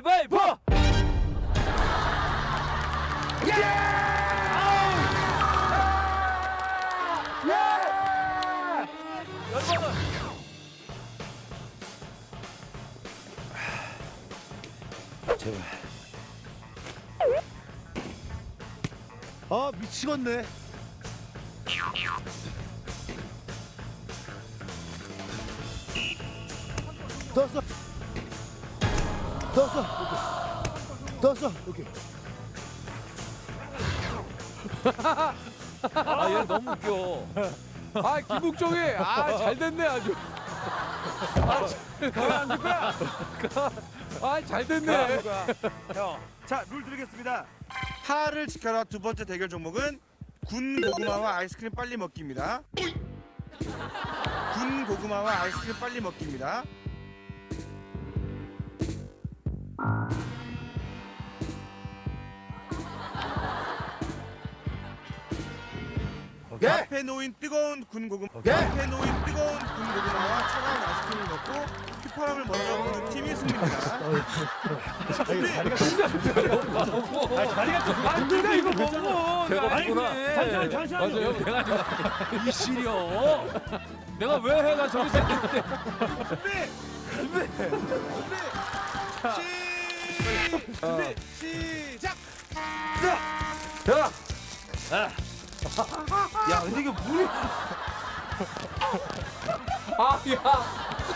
가위바위보! 열받아. 제발. 아 미치겠네. 떴어. 떴어. 오케이. 떴어. 오케이. 아, 얘 너무 웃겨. 아 김국종이 아 잘 됐네 아주. 아잘 됐네. 자, 룰 드리겠습니다. 하를 지켜라 두 번째 대결 종목은 군 고구마와 아이스크림 빨리 먹기입니다. 군 고구마와 아이스크림 빨리 먹기입니다. 앞에 놓인 뜨거운 군 고구마, 앞에 놓인 뜨거운 군 고구마와 차가운 아이스크림을 먹고 휘파람을 먼저 부는 팀이 승리입니다. 준비. 아, 네가 이거 먹어. 내가 아니, 먹구나. 그래. 맞아요. 내가 지금 이 시려. 내가 왜 해가 저기서 있는데. 준비 시작. 야, 근데 이게 물이. 아 야.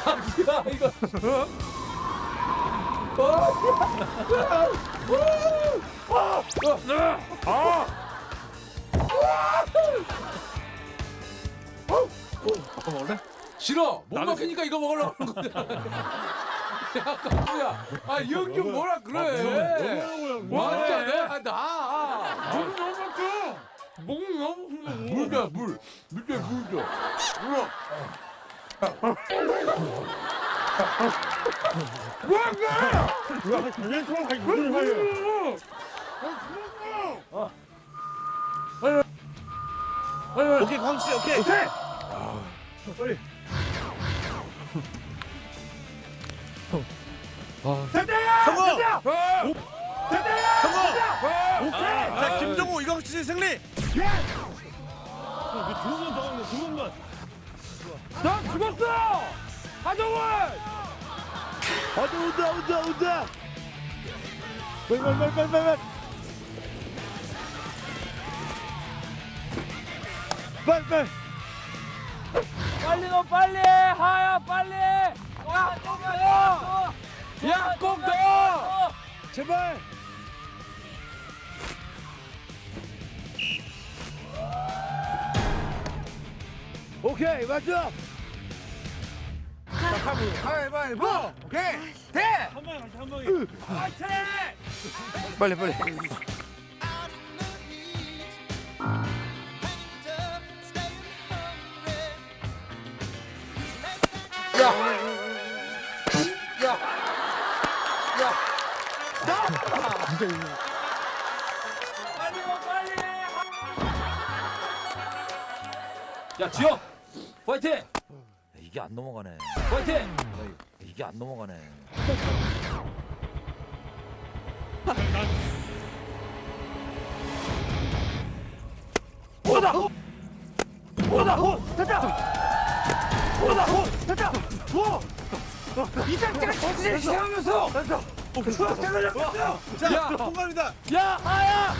아, 야 이거. 싫어. 못 먹히니까 이거 먹으려고 하는 거야. 야, 깜짝이야. 아, 이 형님 뭐라 그래. 맞아, 내가 나. 물 너무 물 너무 물이야, 물. 물에 물 줘. 물. 오케이 광수 씨 오케이. 성공. 성공. 자 김종우 이광수 씨 승리. 나 죽었어! 하정원! 어디 온다 온다 온다. 빨리 빨리 빨리 빨리 빨리. 넣어! 하야, 빨리! 야, 조금만 야, 꼭 넣어! 제발. 오케이 맞죠? 가위바위보. 오케이. 대. 빨리 빨리. 빨리 넣어, 빨리! 야 지영 파이팅! 야, 이게 안 넘어가네. 파이팅! 야, 이게 안 넘어가네. 자 통과입니다. 야, 하야!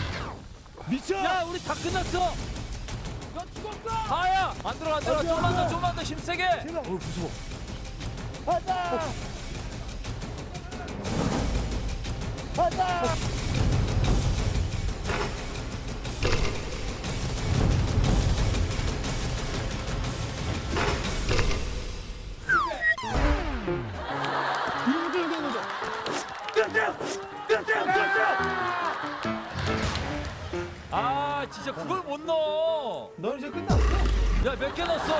미쳐. 야, 우리 다 끝났어! 하야! 안 들어, 안 들어. 좀만 더, 좀만 더 힘세게! 아, 야, 몇 개 넣었어?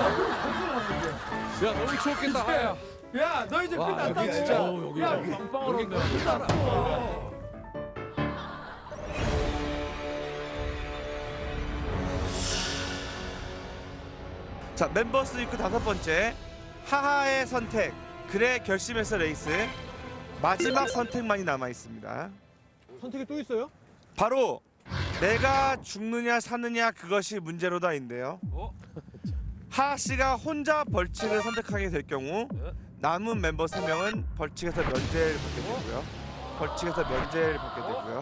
야, 너무 추웠겠다, 하야. 야 너 이제 끝났다. 여기 진짜. 어, 여기. 빵빵으로 여기 온다. 자 멤버스 위크 다섯 번째 하하의 선택 그래 결심했어 레이스 마지막 선택만이 남아 있습니다. 선택이 또 있어요? 바로 내가 죽느냐 사느냐 그것이 문제로다인데요. 어? 하하 씨가 혼자 벌칙을 선택하게 될 경우 네. 남은 멤버 3명은 벌칙에서 면제를 받게 되고요. 벌칙에서 면제를 받게 되고요.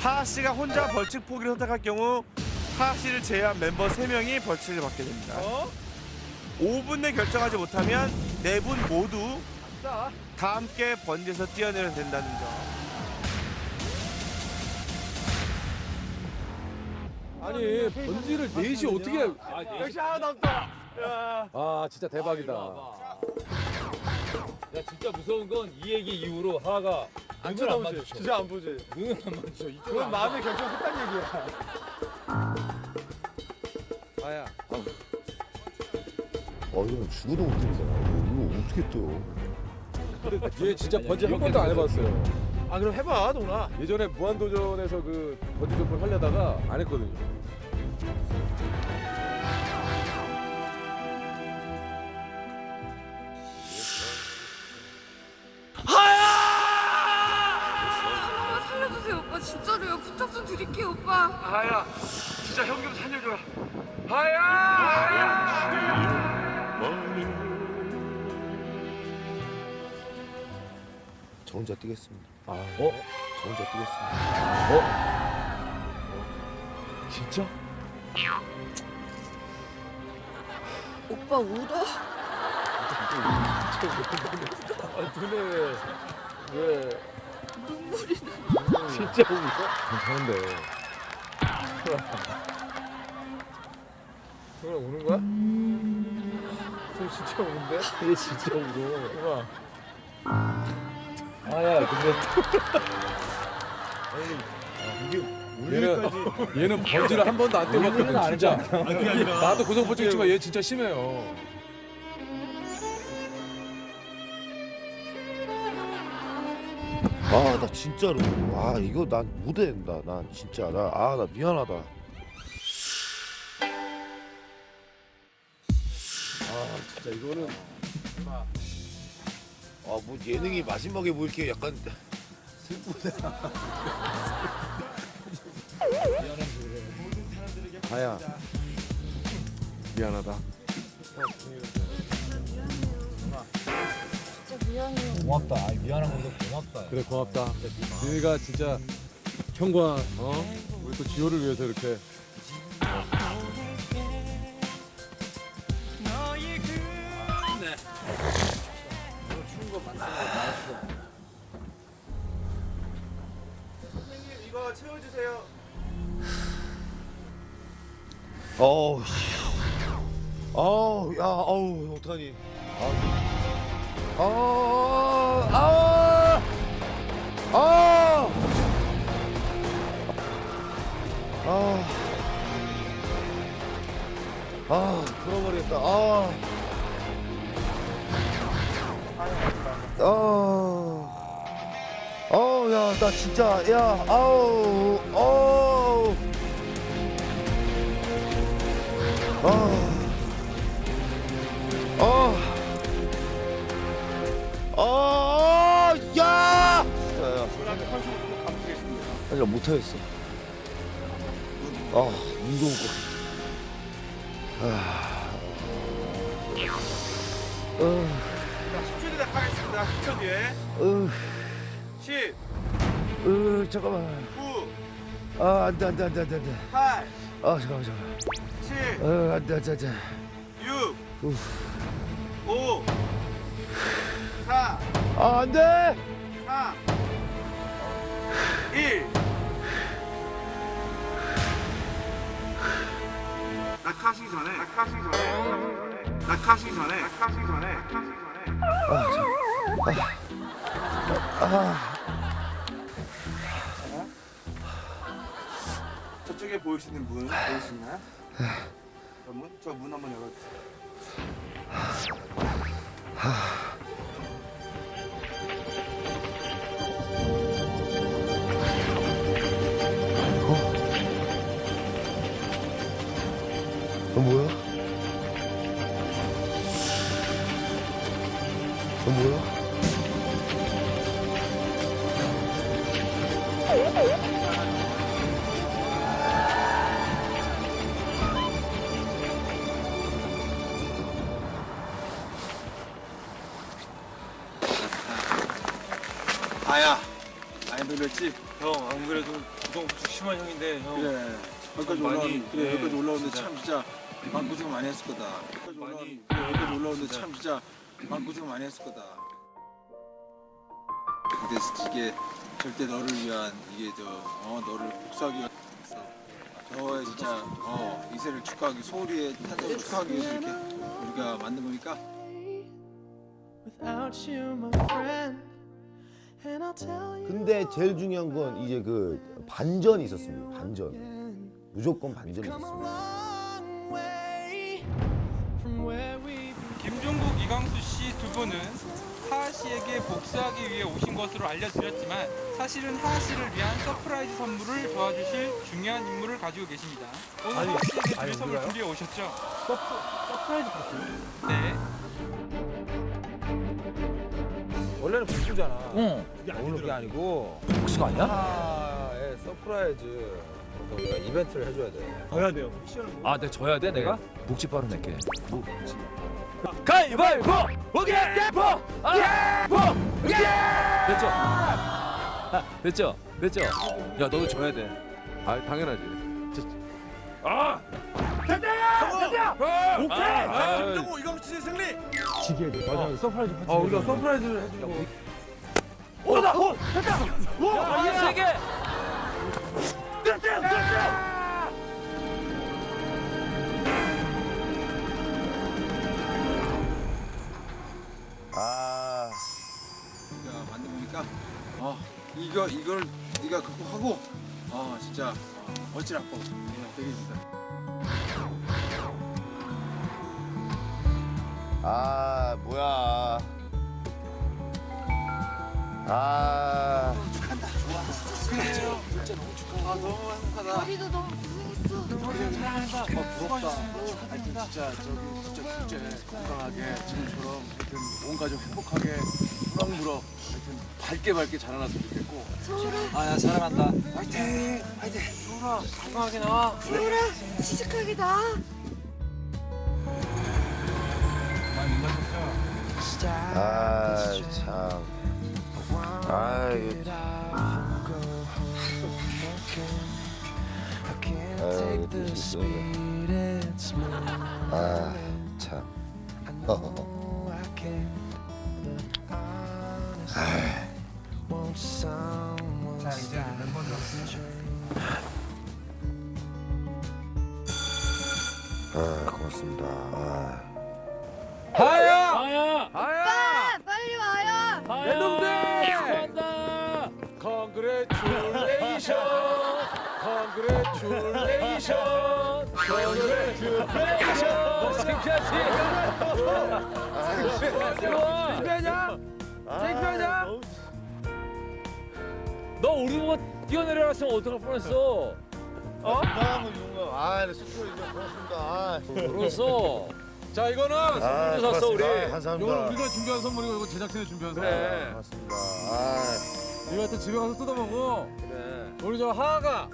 하하 씨가 혼자 벌칙 포기를 선택할 경우 하하 씨를 제외한 멤버 3명이 벌칙을 받게 됩니다. 5분 내 결정하지 못하면 네 분 모두 다 함께 번지에서 뛰어내려야 된다는 점. 아니 번지를 넷이 어떻게? 아, 네. 역시 하나 남다. 야. 아 진짜 대박이다. 야 진짜 무서운 건 이 얘기 이후로 하하가 안 눈을 안 쳐다보지. 마주쳐. 진짜 안 보지. 눈을 안 마주쳐. 그건 마음의 결정했단 얘기야. 아야. 어 이건 죽어도 못 때리잖아. 이거 어떻게 떠요? 얘 진짜 번지 한 번도 안 해봤어요. 아 그럼 해봐 동훈아. 예전에 무한도전에서 그 점프를 하려다가 안 했거든요. 오빠 살려주세요 오빠. 진짜로요. 부탁 좀 드릴게요 오빠. 저 혼자 뛰겠습니다. 아, 어? 저 혼자 뛰겠습니다. 진짜? 오빠 울어? 눈에 왜? 왜? 눈물이 진짜 울어? 괜찮은데. 소라 우는 거야? 소 진짜 우는데? 얘 진짜 울어. 아 아야 근데 얘는 얘는 번지를 한 번도 안 떼봤거든 진짜. 나도 고소포증 있지만 얘 진짜 심해요. 아 나 진짜로 아 이거 난 못해낸다. 난 진짜 나 아 나 미안하다. 아 진짜 이거는 아 뭐 예능이 마지막에 뭐 이렇게 약간 아야 미안하다. 진짜 미안해요 고맙다. 아 미안한 건데 고맙다. 그래 고맙다. 너희가 진짜 형과 어 우리 또 지호를 위해서 이렇게 선생님 이거 채워주세요. 어우 씨. 어우 야 어우 어떡하니. 아. 아. 아. 아. 아. 아, 풀어버리겠다. 아. 아. 어우, 야, 나 진짜, 야, 아우, 어우. 아. 아. 아, 야! 야, 야. 그다음에 컨셉으로 감추겠습니다. 아니, 나 못하겠어. 아, 운동 거. 아. 어, 자 10초 뒤에 하겠습니다. 10초 뒤에 어, 10, 어, 잠깐만. 9, 아, 안 돼, 안 돼, 안 돼, 안 돼, 안 돼. 8, 아, 잠깐만, 잠깐만. 7, 어, 안 돼, 안 돼, 안 돼. 6, 우. 5, 4, 아, 안 돼! 3, 1. 낙하시기 전에, 낙하시기 전에, 낙하시기 전에, 낙하시기 전에, 낙하시기 전에. 아, 저쪽에 보이시는 분 보이시나요? 저 문, 저 문 한번 열어주세요. 너 뭐야? 너 뭐야? 놀랬지? 형안 그래도 부동 부족 심한 형인데 형 그래 여기까지 많이, 올라오는 그래 네, 여기까지 올라오는데 진짜. 참 진짜 마음고생 많이 했을 거다 여기까지 많이, 그래 여기까지 올라오는데. 참 진짜 마음고생 많이 했을 거다 근데 이게 절대 너를 위한 이게 저 어, 너를 복수하기 위한 저의 진짜 어 이세를 축하하기 소울이의 탄생을 축하하기 위해서 이렇게 우리가 만든 거니까 근데 제일 중요한 건 이제 그 반전이 있었습니다. 반전. 무조건 반전이 있었습니다. 김종국, 이광수 씨 두 분은 하하 씨에게 복수하기 위해 오신 것으로 알려드렸지만 사실은 하하 씨를 위한 서프라이즈 선물을 도와주실 중요한 임무를 가지고 계십니다. 오늘 하하 씨에게 드릴 선물 준비해 오셨죠? 서프라이즈 파티. 네. 원래는 복수잖아. 응. 오늘 그게 아니고 복수가 아니야? 하하의 서프라이즈 우리가 이벤트를 해줘야 돼. 져야 돼요 아, 내가 져야 돼, 내가? 묵지 바로 낼게. 가위바위보! 오케이! 보! 아! 보! 오케이! 됐죠? 됐죠? 됐죠? 야, 너도 져야 돼. 아 당연하지. 아! 아, 김정우 이광수 씨 승리. 맞아 서프라이즈 파티. 아 우리가 서프라이즈를 해주고. 오다! 오! 됐다! 오! 이게 세 개! 아, 우리가 만든 거니까 어 이거 이걸 네가 극복하고 어 진짜 어, 멋진 아빠 되겠습니 아, 뭐야. 아, 머리도 너무 고생했어. 진짜 저기 진짜 둘째 건강하게 지금처럼 하여튼 온 가족 행복하게 무럭무럭 하여튼 밝게 밝게 자라났으면 좋겠고. 아야 사랑한다. 화이팅! 화이팅! 건강하게 나와. 그래, 시식하게 나. 아, 참. 아, 이거. 아, 이거 또 실수네. 아, 참. 아, 고맙습니다. 아. 하야. 아야! 아, 빨리 와요. 내 동생! 축하한다! Congratulation. Congratulation. 창피하지? 창피하냐? 창피하냐? 너 우리 보고 뛰어내려갔으면 어떡할 뻔했어? 어? 아, 숙소 이제 고맙습니다. 아, 그랬어. 자 이거는 아, 선물도 샀어, 우리. 고맙습니다. 감사합니다. 이건 우리가 준비한 선물이고 이거 제작진이 준비한 선물. 그래. 고맙습니다. 아, 이거 또 집에 가서 뜯어먹고 그래. 우리 저 하하가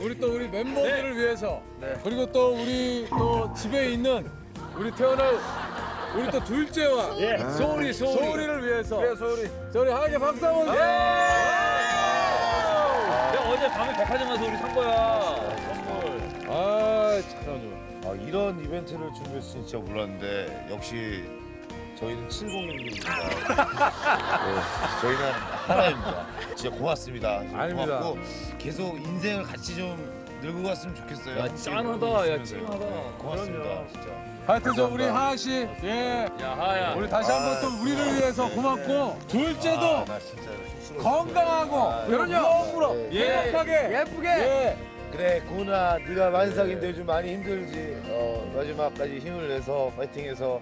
우리 또 우리 멤버들을 위해서 그리고 또 우리 또 집에 있는 우리 태어날 우리 또 둘째와 예. 소리, 소리. 소울이를 위해서 그래, 소리. 저 우리 하하게 박수 한번 예! 내가 어제 밤에 백화점 가서 우리 산 거야. 선물. 아 참. 아, 이런 이벤트를 준비했을 지 진짜 몰랐는데 역시 저희는 70년대입니다. 네, 저희는 하나입니다. 진짜 고맙습니다. 아닙니다. 고맙고 계속 인생을 같이 좀 늙고 갔으면 좋겠어요. 야, 짠하다. 야, 찐하다. 고맙습니다. 진짜. 하여튼 저 우리 하하 씨, 예, 야, 하야. 우리 다시 한 번 또 우리를 위해서 고맙고 둘째도 아, 나 진짜. 건강하고 그럼요, 네. 행복하게 예쁘게 예. 그래 고은아 네가 만삭인데 요즘 많이 힘들지 어, 마지막까지 힘을 내서 파이팅해서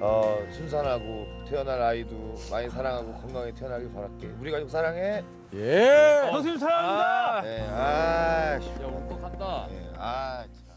어, 순산하고 태어날 아이도 많이 사랑하고 건강하게 태어나길 바랄게 우리 가족 사랑해 예. 선생님 사랑합니다. 네, 아, 씨, 야, 울컥한다. 네, 아, 참.